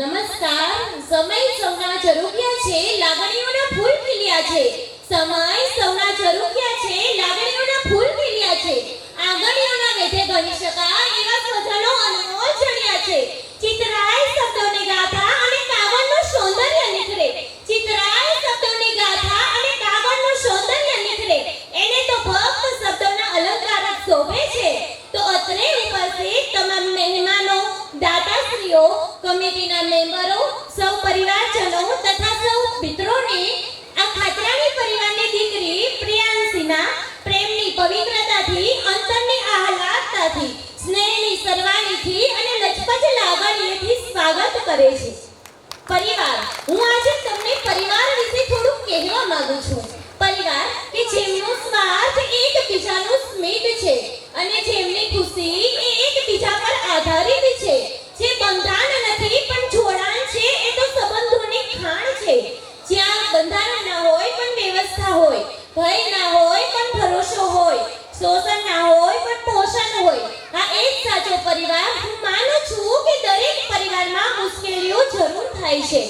નમસ્કાર. સમય સૌના જરૂરિયા છે. લાગણીઓના ફૂલ ખીલ્યા છે. સમય સૌના જરૂરિયા છે. લાગણીઓના ફૂલ ખીલ્યા છે. આંગળીઓના વેધે ગણી શકાય એવા સ્વજનો અનમોલ ચડ્યા છે. દાતાશ્રીઓ કમિટીના મેમ્બરો સૌ પરિવારજનો તથા સૌ મિત્રોને આ ખાતરાની પરિવારની દીકરી પ્રિયાંશીના પ્રેમની પવિત્રતાથી, અંતરની આહલાદતાથી, સ્નેહની સરવાણીથી અને લચપચ લાગણીથી સ્વાગત કરે છે. પરિવાર, હું આજે તમને પરિવાર વિશે થોડું કહેવા માંગુ છું. પરિવાર કે જેમનો સ્વાર્થ એકબીજાનું સ્મિત છે અને જેમની હોય પણ પોષણ હોય, આ એ જ સાચો પરિવાર હું માનું છું કે દરેક પરિવારમાં મુશ્કેલીઓ જરૂર થાય છે.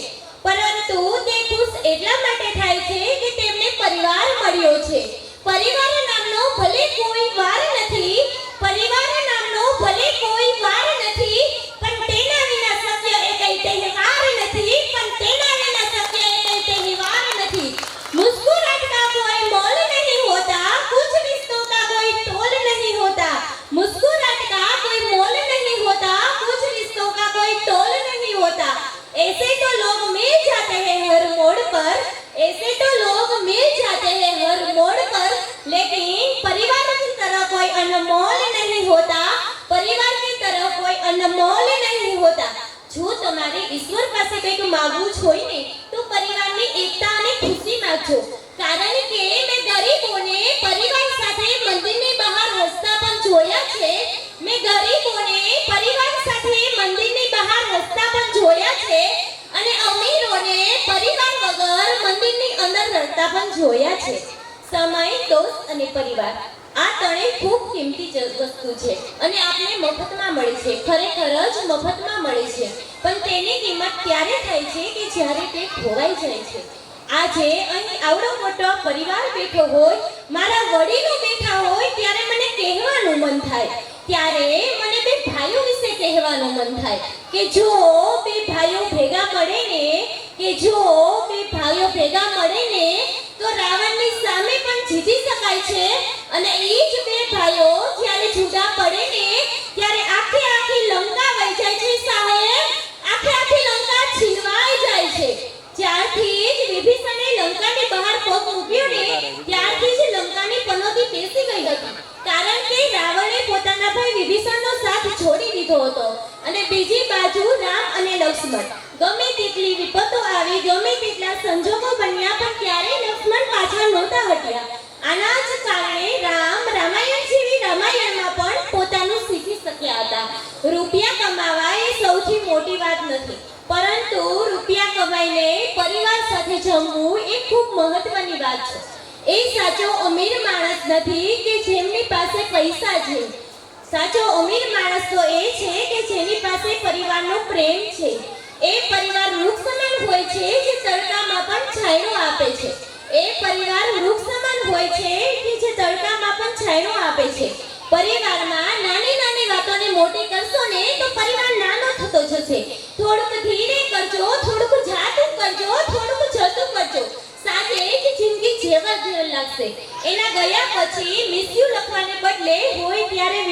પરંતુ તે ખુશ એટલા માટે થાય છે કે તેમને પરિવાર મળ્યો છે. પરિવાર નામનો ભલે તમારે ઈશ્વર પાસે કંઈક માંગવું જ હોય ને, તો પરિવારની એકતા અને ખુશી માંગજો. કારણ કે મેં ગરીબોને પરિવાર સાથે મંદિરની બહાર હસતા પણ જોયા છે. મેં ગરીબોને પરિવાર સાથે મંદિરની બહાર હસતા પણ જોયા છે. અને અમીરોને પરિવાર વગર મંદિરની અંદર રડતા પણ જોયા છે. સમય, દોસ્ત અને પરિવાર. આ ત્રણેય ખૂબ કિંમતી વસ્તુ છે અને આપને મફતમાં મળી છે, ખરેખર જ મફતમાં મળી છે. પણ તેની કિંમત ત્યારે થાય છે કે જ્યારે તે ખોવાઈ જાય છે. આજે અહીં આવડો મોટો પરિવાર બેઠો હોય, મારા વડીલો બેઠા હોય ત્યારે મને કહેવાનું મન થાય. ત્યારે મને બે ભાઈઓ વિશે કહેવાનું મન થાય કે જો બે ભાઈઓ ભેગા મળે ને કે જો બે ભાઈઓ ભેગા મળે ને રાવણની સામે પણ જીતી શકાય છે. અને એ જ બે ભાઈઓ જ્યારે જુદા પડે ને ત્યારે આખી આખી લંકા વહી જાય છે સાહેબ. આખી આખી લંકા છીનવાઈ જાય છે. જ્યારથી જ વિભીષણે લંકાની બહાર પગ મૂક્યો ને ત્યારથી જ લંકાની પનોતી બેસી ગઈ હતી. કારણ કે રાવણે પોતાના ભાઈ વિભીષણનો સાથ છોડી દીધો હતો. અને બીજી બાજુ રામ લક્ષ્મણ. ગમે તેટલી વિપતો આવી, ગમે તેટલા સંજોગો બન્યા, પણ ક્યારેય લક્ષ્મણ પાછા નહોતા હટ્યા. આના જ કારણે રામ રામાયણ જેવી રામાયણમાં પણ પોતાનું શીખી શક્યા હતા. રૂપિયા કમાવા એ સૌથી મોટી વાત નથી, પરંતુ રૂપિયા કમાઈને પરિવાર સાથે જમવું એ ખૂબ મહત્વની વાત છે. એ સાચો અમીર માણસ નથી કે જેમની પાસે પૈસા છે. સાચો અમીર માણસ તો એ છે પાસે પરિવારનો પ્રેમ છે. એ પરિવાર વૃક્ષ સમાન હોય છે જે તડકામાં પણ છાંયડો આપે છે. એ પરિવાર વૃક્ષ સમાન હોય છે કે જે તડકામાં પણ છાંયડો આપે છે. પરિવારમાં નાની નાની વાતોને મોટી કરશો ને તો પરિવાર નાનો થતો જશે. થોડુંક ધીરે કરજો, થોડુંક જાતું કરજો, થોડુંક જતું કરજો. સાથે જ જિંદગી જેવા જેવા લાગશે. એના ગયા પછી મિસ યુ લખવાને બદલે હોય ત્યારે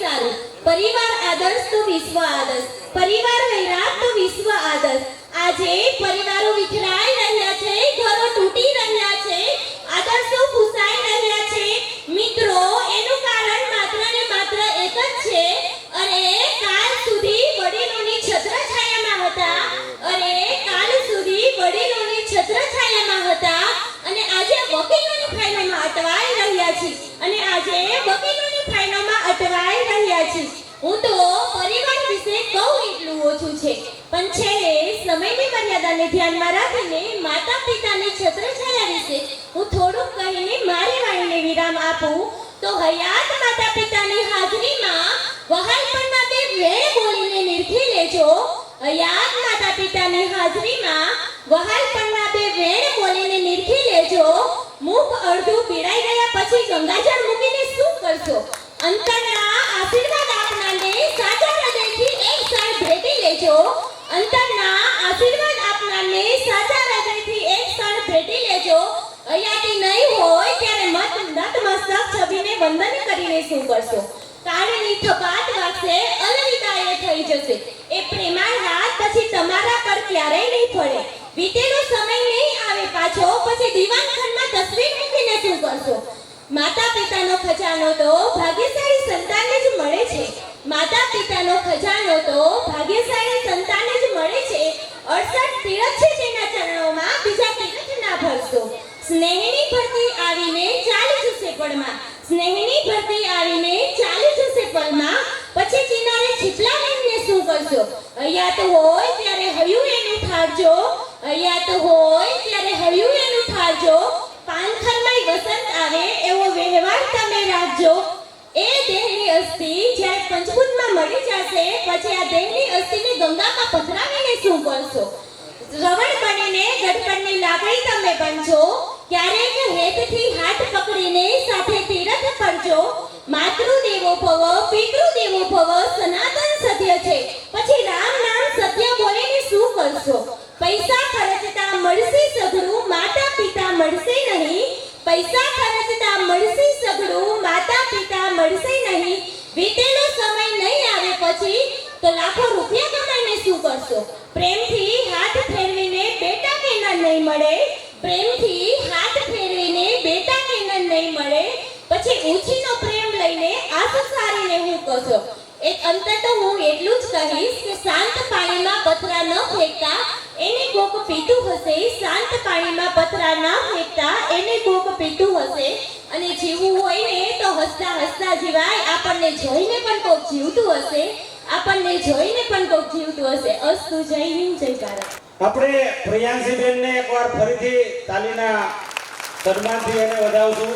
સારું. પરિવાર આદર્શ તો વિશ્વ આદર્શ. પરિવાર વૈરાગ તો વિશ્વ આદર્શ. આજે પરિવારો વિખરાઈ રહ્યા છે, ઘરો તૂટી રહ્યા છે, આદર્શો ફૂસાઈ રહ્યા છે. મિત્રો, એનું કારણ માત્ર ને માત્ર એક જ છે. અને કાલ સુધી વડીલોની છત્રછાયામાં હતા. અને કાલ સુધી વડીલોની છત્રછાયામાં હતા. અને આજે વકીલોની ફાઇલોમાં અટવાઈ રહ્યા છે. અને આજે વકીલોની ફાઇલોમાં અટવાઈ રહ્યા છે. હું તો પરિવાર વિશે કહું એટલું ઓછું છે. પણ છેલ્લે સમયની મર્યાદાને ધ્યાનમાં રાખીને માતા પિતાની છત્રછાયા વિશે હું થોડુંક કહીને મારી વાણીને વિરામ આપું, તો હયાત માતા પિતાની હાજરીમાં વહાલપણમાં તે વેળ બોલીને નિર્ખી લેજો. હયાત માતા પિતાની હાજરીમાં વહાલપણમાં તે વેણ બોલીને નિર્ખી લેજો. મુખ અડધું પીડાઈ ગયા પછી ગંગાજળ મૂકીને શું કરશો? અંતરના આશીર્વાદ આપનારને સાચા હૃદયથી એક ક્ષણ ભેટી લેજો. અંતરના આશીર્વાદ આપનારને સાચા હૃદયથી એક ક્ષણ ભેટી લેજો. અહીંયાથી નહીં હોય ત્યારે મત નતમસ્તક છબીને વંદન કરીને શું કરશો કાળની થપાટ વાગશે અલવિદા એ થઈ જશે. એ પ્રેમાળ રાત પછી તમારા પર ક્યારેય નહીં પડે વીતેલો સમય નહીં આવે પાછો, પછી દીવાનખંડમાં તસવીર મૂકીને શું કરશો માતા પિતાનો ખજાનો તો ભાગ્યશાળી સંતાનને જ મળે છે. માતા પિતાનો ખજાનો તો ભાગ્યશાળી સંતાનને જ મળે છે. અડસઠ તીરથ છે તેના ચરણોમાં બીજા તીરથ ના ભરશો. સ્નેહની ભરતી આવીને ચાલી જશે પળમાં. સ્નેહની ભરતી આવીને ચાલી જશે પળમાં. પછી કિનારે છીપલા લઈને શું કરશો? અહીંયા તો હોય ત્યારે હયું એનું ઠારજો. અહીંયા તો હોય ત્યારે હયું એનું ઠારજો. પાનખરમાં વસંત આવે રાખજો. એ દેહની અસ્થિ જ્યારે પંચભૂતમાં મળી જશે, પછી આ દેહની અસ્થિને ગંગામાં પધરાવીને શું કરશો રવણ બનીને ગઢપણની લાકડી તમે બનજો. ક્યારેક હેતથી હાથ પકડીને સાથે તીરથ કરજો માતૃદેવો ભવ તો લાખો રૂપિયા કમાઈને શું કરશો? પ્રેમથી હાથ ફેરવીને બેટા કેના નહીં મળે. પ્રેમથી હાથ ફેરવીને બેટા કેના નહીં મળે. પછી ઊંચીનો પ્રેમ લઈને આ સંસારીને હું કહો એક અંતર તો હું એટલું જ કહીશ કે શાંત પાણીમાં પથરા ન ફેંકતા એને કોક પીતું હશે. શાંત પાણીમાં પથરા ન ફેંકતા એને કોક પીતું હશે. અને જીવવું હોય ને તો હસતા હસતા જીવાય આપણને જોઈને પણ કોક જીવતું હશે. આપણને જોઈને પણ કોક જીવતું હશે. અસ્તુ, જય હિન્દ, જય ભારત. આપણે પ્રિયાંશીબેનને એકવાર ફરીથી તાલીના સન્માનથી એને વધાવશું